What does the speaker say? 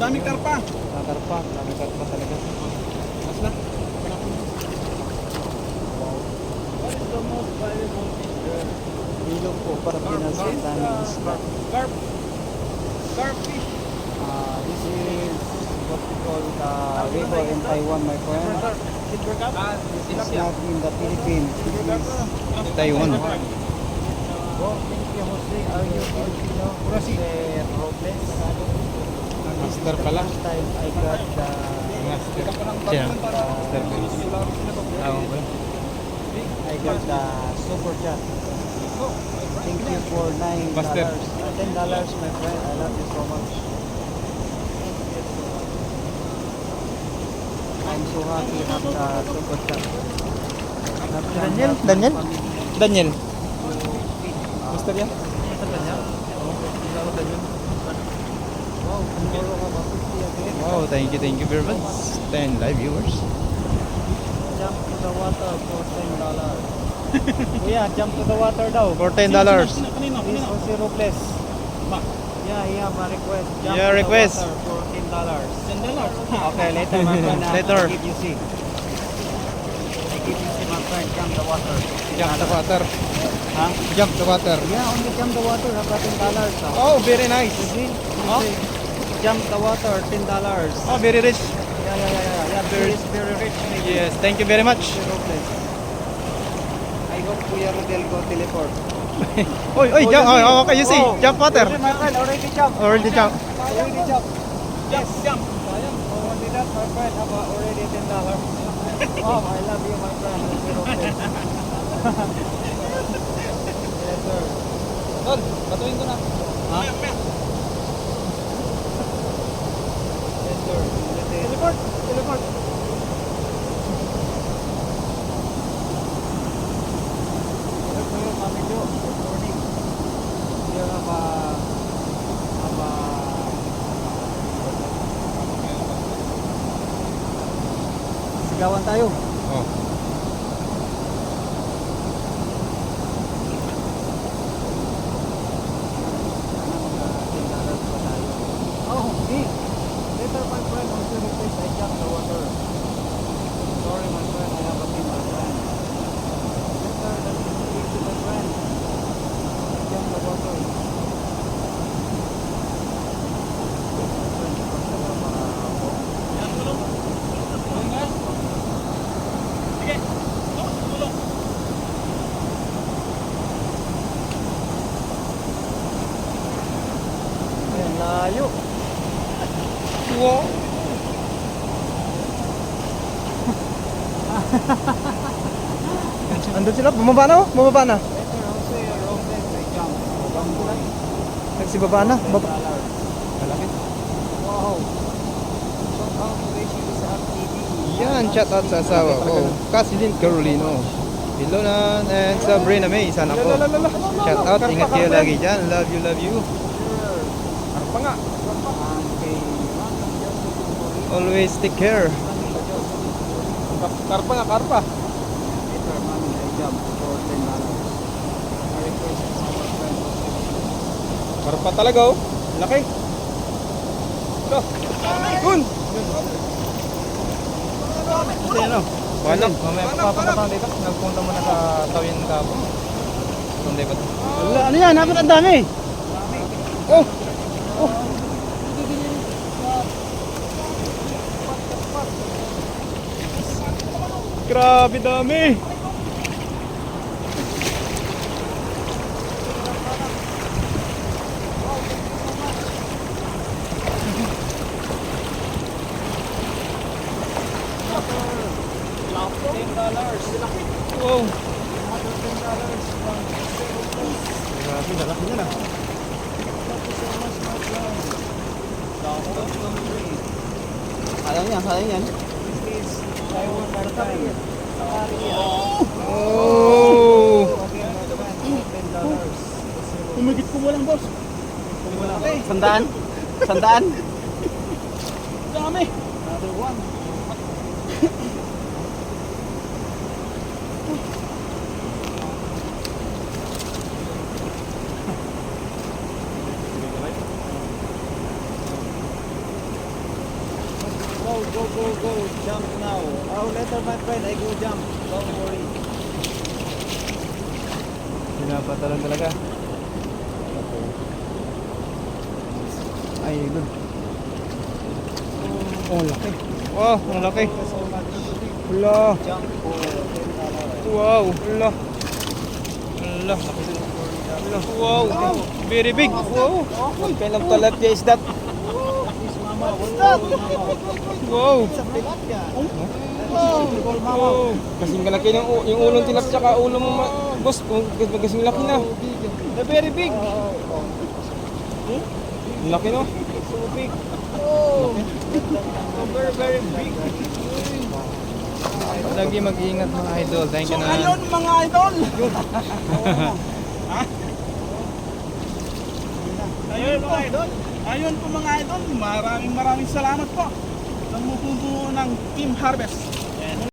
Daming karpa. Kakarpa, dami karpa talaga. Mas na. What is the most valuable fish there? Ilog po para Pinas ang daming isda. Carp. Carp fish. Ah, this is what we call the river in Taiwan, my friend. Silver cup. Ah, This is not in the Philippines. This is Taiwan. Oh, thank you, Jose. Are you Filipino? Jose Robles. Master pala. First time I got the Master. Master. Sulawesi na to. Tawag ko. I got the super chat. Thank you for nine Buster. dollars. Uh, Ten dollars, my friend. I love you so much. I'm so happy to have the super chat. Have some Daniel? help Daniel? my family. Daniel. Wow, tomorrow ka ba? 50 again. Wow, thank you, thank you very much. 10 live viewers. Jump to the water for ten dollars. Kuya, jump to the water daw. For 10 dollars. This was zero plus. Ma, Yeah, yeah, my request. Jump Yeah, to request. the water for ten dollars. 10 dollars. Okay, later, my friend. Later. I give you see. I give you see, my friend. Jump the water. Jump the water. Huh? Jump the water. Yeah, only jump the water. Have ten dollars. Oh, very nice. You see? Oh. Jump the water, ten dollars. Oh, very rich. Yeah, yeah, yeah, yeah. Yeah, very, very rich. lady. Yes, thank you very much. I hope Kuya Rodel go teleport. Oy, oy, jump. Oh, okay, you see. Oh. Jump water. My friend, already jump. Already jump. Already jump. Jump, jump. Sayang, oh, only that, my friend, have already ten dollars. oh, I love you, my friend. Yes, sir. Don, batuin ko na. Ha? Mamaya, mamaya. Yes, sir. Teleport, teleport. Hello po yung Mami Jo. Good morning. Here have a, have a, Sigawan tayo. Oh, Later, my friend, also request I jump the water. Sorry, my friend, I have a team, my friend. Later, that's easy, my friend. I jump the water. My friend, basta na ma- Yan, tulong. Tulong nga. Sige. Tulong, tulong. Ayan, layo. Wow. Andun sila, bumaba na oh, bumaba na. Nagsibaba na. Baba. $10. Malaki. Wow. Shout out to Rachel Isaac TV. Yan, shout out sa asawa ko. Kasilin Carolino. Hello na, and Sabrina May, sana ko. Shout out, ingat kayo lagi dyan. Love you, love you. Sure. Nga. Mami Joseph Moreno. Always take care. Karpa nga, karpa. Later, Mami, I jump for $10. I request our friend Joseph. Karpa talaga oh. Laki. Ito. Kun. Kasi ano, wala. Mamaya papapunta tayo dito. Nagpunta muna sa Tawin. Kundi ba? Wala, ano yan? Dapat ang dami. Oh. Oh. Grabe dami. Wow. Grabe, lalaki niya na. Alam niya, alam niyan. This is Taiwan Martay. Oh! $10. Umigit ko walang boss. Sandaan? Sandaan? Dami. Another one. Go, go, go. Jump now. Oh, later, my friend. I go jump. Don't worry. Pinapatalon talaga. Ay, good. Oh, laki. Wow, ang laki. Wala. Jump for $10. Wow, wala. Wala. Wow, very big. Wow. Kind of tilapia is that? Wow. Tilapia. Wow. Kasing kalaki ng u- yung ulong tilap tsaka ulo mo, ma- boss. Kung kasing laki na. The very big. Ang laki no? So big. Oh. very, very big. Lagi mag-iingat mga idol. Thank you So na. ayun mga idol. Ayun po idol. Ayun po mga idol. Maraming maraming salamat po. Namumubuo ng Team Harvest.